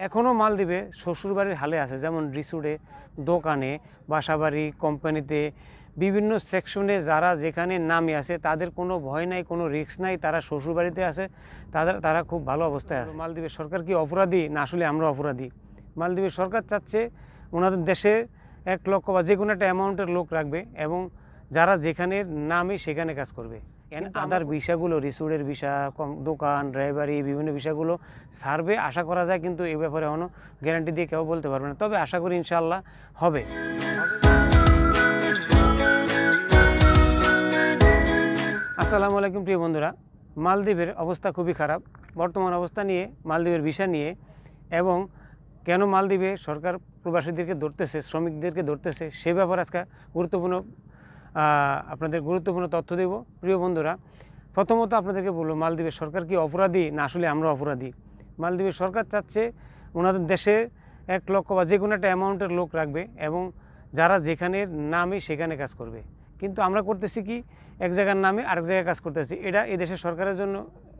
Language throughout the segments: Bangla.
এখনও মালদ্বীপে শ্বশুরবাড়ির হালে আছে, যেমন রিসুডে, দোকানে, বাসাবাড়ি, কোম্পানিতে, বিভিন্ন সেকশনে যারা যেখানে নামে আছে, তাদের কোনো ভয় নাই, কোনো রিস্ক নাই, তারা শ্বশুরবাড়িতে আছে তাদের তারা খুব ভালো অবস্থায় আছে। মালদ্বীপের সরকার কি অপরাধী? না, আসলে আমরা অপরাধী। মালদ্বীপের সরকার চাচ্ছে ওনাদের দেশে এক লক্ষ বা যে কোনো একটা অ্যামাউন্টের লোক রাখবে এবং যারা যেখানে নামে সেখানে কাজ করবে। আদার বিষয়গুলো রিসোর্টের বিষয় কম- দোকান ড্রাইভারি বিভিন্ন বিষয়গুলো সার্ভে আশা করা যায় কিন্তু এই ব্যাপারে এখনও গ্যারান্টি দিয়ে কেউ বলতে পারবে না। তবে আশা করি ইনশাল্লাহ হবে। আসসালামু আলাইকুম প্রিয় বন্ধুরা। মালদ্বীপের অবস্থা খুবই খারাপ। বর্তমান অবস্থা নিয়ে মালদ্বীপের বিষয় নিয়ে এবং কেন মালদ্বীপে সরকার প্রবাসীদেরকে ধরতেছে শ্রমিকদেরকে ধরতেছে সে ব্যাপারে আজকে গুরুত্বপূর্ণ আপনাদের গুরুত্বপূর্ণ তথ্য দেব। প্রিয় বন্ধুরা, প্রথমত আপনাদেরকে বলব, মালদ্বীপের সরকার কি অপরাধী? না, আসলে আমরা অপরাধী। মালদ্বীপের সরকার চাচ্ছে ওনাদের দেশে এক লক্ষ বা যে কোনো একটা অ্যামাউন্টের লোক রাখবে এবং যারা যেখানে নামে সেখানে কাজ করবে। কিন্তু আমরা করতেছি কি? এক জায়গার নামে আরেক জায়গায় কাজ করতেছি। এটা এই দেশের সরকারের জন্য,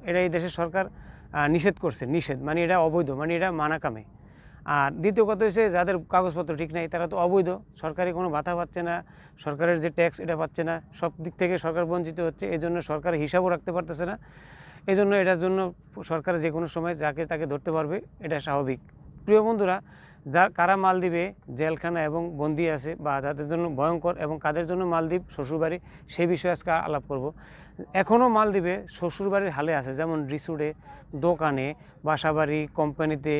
এটা এই দেশের সরকার নিষেধ করছে, নিষেধ। মানে এটা অবৈধ মানে এটা মানা কামে আর দ্বিতীয় কথা হচ্ছে যাদের কাগজপত্র ঠিক নাই, তারা তো অবৈধ। সরকারি কোনো ভাতা পাচ্ছে না, সরকারের যে ট্যাক্স এটা পাচ্ছে না, সব দিক থেকে সরকার বঞ্চিত হচ্ছে এই জন্য সরকার হিসাবও রাখতে পারতেছে না। এই জন্য এটার জন্য সরকার যে কোনো সময় যাকে তাকে ধরতে পারবে, এটা স্বাভাবিক। প্রিয় বন্ধুরা, যা কারা মালদ্বীপে জেলখানা এবং বন্দি আছে বা যাদের জন্য ভয়ঙ্কর এবং কাদের জন্য মালদ্বীপ শ্বশুরবাড়ি সেই বিষয়ে আজকে আলাপ করব। এখনও মালদ্বীপে শ্বশুরবাড়ির হালে আছে, যেমন রিসোর্টে, দোকানে, বাসাবাড়ি, কোম্পানিতে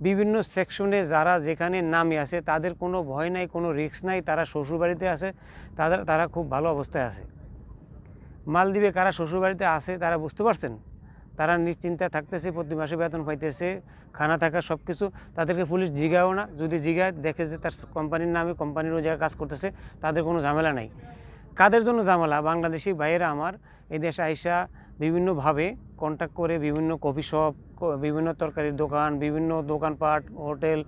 বিভিন্ন সেকশনে যারা যেখানে নামে আছে, তাদের কোনো ভয় নাই, কোনো রিস্ক নাই, তারা শ্বশুরবাড়িতে আছে, তাদের, তারা খুব ভালো অবস্থায় আছে। মালদ্বীপে কারা শ্বশুরবাড়িতে আছে, তারা বুঝতে পারছেন? তারা নিশ্চিন্তায় থাকতেছে, প্রতি মাসে বেতন পাইতেছে, খানা থাকা সব কিছু তাদেরকে পুলিশ জিগায়ও না। যদি জিগায়, দেখে যে তার কোম্পানির নামে কোম্পানির ওই কাজ করতেছে, তাদের কোনো ঝামেলা নাই। কাদের জন্য ঝামেলা? বাংলাদেশি ভাইয়েরা আমার এই দেশে আইসা বিভিন্নভাবে কন্ট্যাক্ট করে বিভিন্ন কফি শপ বিভিন্ন তরকারির দোকান, বিভিন্ন দোকানপাট, হোটেল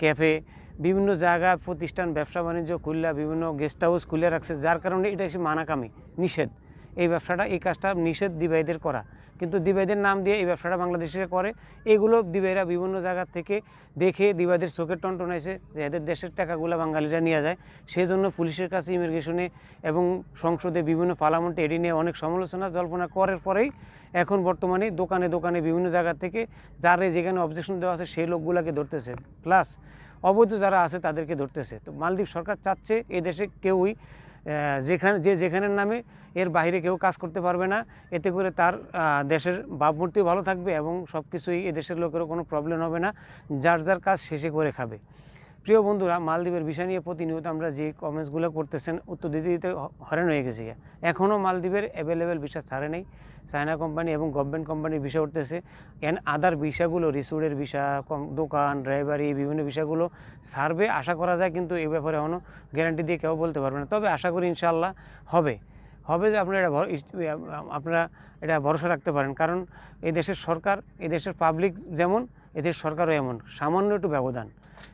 ক্যাফে বিভিন্ন জায়গা প্রতিষ্ঠান, ব্যবসা বাণিজ্য খুললা, বিভিন্ন গেস্ট হাউস খুলে রাখছে, যার কারণে এটা হচ্ছে মানাকামি, নিষেধ। এই ব্যবসাটা, এই কাজটা নিষেধ দিবাইদের করা। কিন্তু দিবাইদের নাম দিয়ে এই ব্যবসাটা বাংলাদেশিরা করে। এগুলো দিবাইরা বিভিন্ন জায়গা থেকে দেখে দিবাইদের চোখের টনটন এসে যে এদের দেশের টাকাগুলো বাঙালিরা নিয়ে যায়। সেই জন্য পুলিশের কাছে, ইমিগ্রেশনে এবং সংসদে বিভিন্ন পার্লামেন্টে এটি নিয়ে অনেক সমালোচনা, জল্পনা করার পরেই এখন বর্তমানে দোকানে দোকানে বিভিন্ন জায়গা থেকে যারা যেখানে অবজেকশন দেওয়া আছে সেই লোকগুলোকে ধরতেছে। প্লাস অবৈধ যারা আছে তাদেরকে ধরতেছে। তো মালদ্বীপ সরকার চাচ্ছে এই দেশে কেউই যেখানে যে যেখানের নামে এর বাইরে কেউ কাজ করতে পারবে না, এতে করে তার দেশের ভাবমূর্তিও ভালো থাকবে এবং সব কিছুই এ দেশের লোকেরও কোনো প্রবলেম হবে না। যার যার কাজ শেষে করে খাবে। প্রিয় বন্ধুরা, মালদ্বীপের বিষয় নিয়ে প্রতিনিয়ত আমরা যে কমেন্টসগুলো করতেছেন, উত্তর দিতে দিতে হ- হয়রান হয়ে গেছি এখনও মালদ্বীপের অ্যাভেলেবেল ভিসা ছাড়ে নেই। চায়না কোম্পানি এবং গভর্নমেন্ট কোম্পানির বিষয় উঠতেছে। এন আদার বিষয়গুলো রিসোর্টের কম- দোকান ড্রাইভারি বিভিন্ন বিষয়গুলো সার্ভে আশা করা যায় কিন্তু এই ব্যাপারে এখনও গ্যারান্টি দিয়ে কেউ বলতে পারবে না। তবে আশা করি ইনশাল্লাহ হবে। হবে যে আপনারা এটা আপনারা এটা ভরসা রাখতে পারেন। কারণ এই দেশের সরকার এই দেশের পাবলিক যেমন এদের সরকারও এমন। সামান্য একটু ব্যবধান।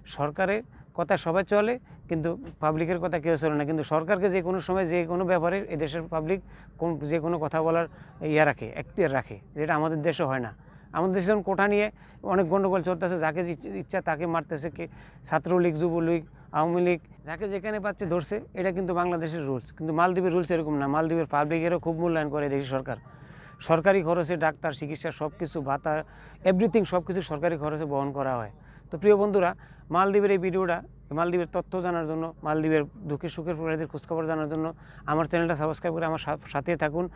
সরকারের কথা সবাই চলে, কিন্তু পাবলিকের কথা কেউ চলে না। কিন্তু সরকারকে যে কোনো সময়, যে কোনো ব্যাপারে এদেশের পাবলিক কোন, যে কোনো কথা বলার ইয়া রাখে, এখতিয়ার রাখে, যেটা আমাদের দেশে হয় না। আমাদের দেশে যেমন কোঠা নিয়ে অনেক গণ্ডগোল চলতেছে, যাকে ইচ্ছে- ইচ্ছা তাকে মারতেছে কে, ছাত্রলীগ, যুবলীগ, আওয়ামী লীগ, যাকে যেখানে পাচ্ছে ধরছে, এটা কিন্তু বাংলাদেশের রুলস কিন্তু মালদ্বীপের রুলস এরকম না। মালদ্বীপের পাবলিকেরও খুব মূল্যায়ন করে দেশের সরকার। সরকারি খরচে ডাক্তার, চিকিৎসা সব কিছু ভাতা এভরিথিং সব কিছু সরকারি খরচে বহন করা হয়। তো প্রিয় বন্ধুরা মালদ্বীপের এই ভিডিওটা মালদ্বীপের তথ্য জানার জন্য, মালদ্বীপের দুঃখের সুখের প্রকৃতির খোঁজখবর জানার জন্য আমার চ্যানেলটা সাবস্ক্রাইব করে আমার সাথে থাকুন।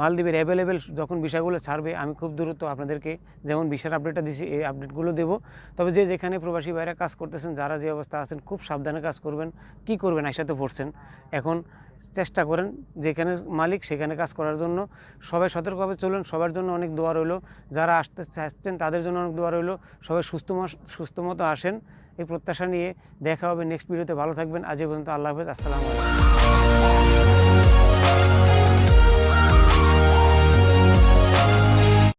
মালদ্বীপের অ্যাভেলেবেল যখন বিষয়গুলো ছাড়বে, আমি খুব দ্রুত আপনাদেরকে যেমন বিষয়ের আপডেটটা দিছি, এই আপডেটগুলো দেবো। তবে যে যেখানে প্রবাসী ভাইরা কাজ করতেছেন, যারা যে অবস্থা আছেন, খুব সাবধানে কাজ করবেন। কি করবেন একসাথে পড়ছেন এখন চেষ্টা করেন, যেখানে মালিক, সেখানে কাজ করার জন্য। সবাই সতর্কভাবে চলুন, সবার জন্য অনেক দোয়া রইল। যারা আসতে চাচ্ছেন, তাদের জন্য অনেক দোয়া রইল। সবাই সুস্থ সুস্থ মতো আসেন। এই প্রত্যাশা নিয়ে দেখা হবে নেক্সট ভিডিওতে ভালো থাকবেন। আজ পর্যন্ত আল্লাহ হাফেজ। আসসালামু আলাইকুম।